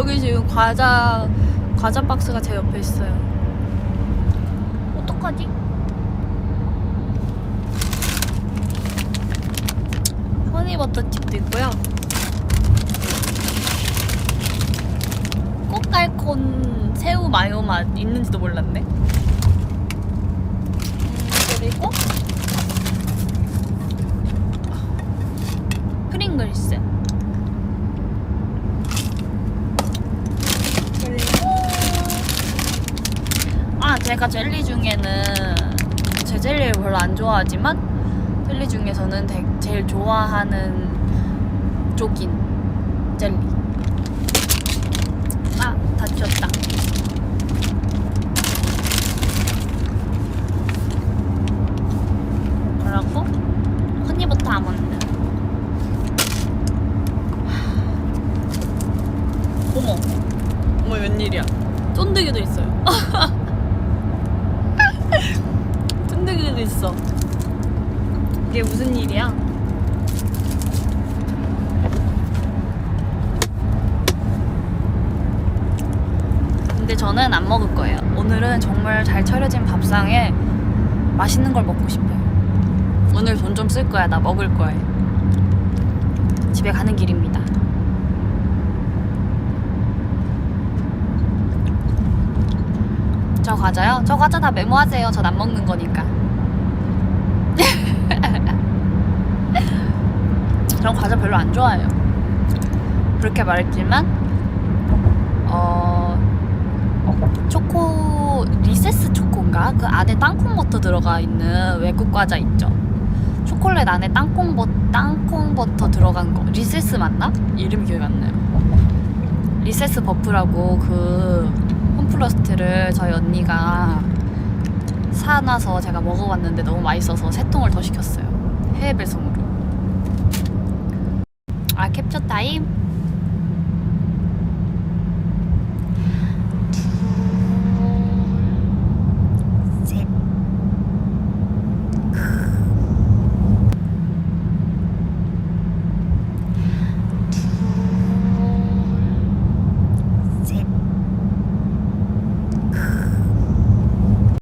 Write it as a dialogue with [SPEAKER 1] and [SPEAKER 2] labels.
[SPEAKER 1] 여기 지금 과자 과자 박스가 제 옆에 있어요. 어떡하지? 허니버터칩도 있고요. 꽃갈콘 새우 마요 맛 있는지도 몰랐네. 음, 그리고 프링글스. 그리고 아 제가 젤리 중에는 제 젤리를 별로 안 좋아하지만 젤리 중에서는 되- 제일 좋아하는 쪽인 젤리. 아 다쳤다. 그리고 허니버터 아몬드. 어머, 어머 웬일이야? 쫀득이도 있어요. 쫀득이도 있어. 이게 무슨 일이야? 근데 저는 안 먹을 거예요. 오늘은 정말 잘 차려진 밥상에 맛있는 걸 먹고 싶어요. 오늘 돈 좀 쓸 거야. 나 먹을 거예요. 집에 가는 길입니다. 저 과자요? 저 과자 다 메모하세요. 전 안 먹는 거니까. 전 과자 별로 안 좋아해요. 그렇게 말했지만, 어, 초코, 리세스 초코인가? 그 안에 땅콩 버터 들어가 있는 외국 과자 있죠? 초콜릿 안에 땅콩 버, 땅콩 버터 들어간 거. 리세스 맞나? 이름 기억이 안 나요. 리세스 버프라고 그 홈플러스트를 저희 언니가 사놔서 제가 먹어봤는데 너무 맛있어서 세 통을 더 시켰어요. 해외 배송으로. 아 캡처 타임?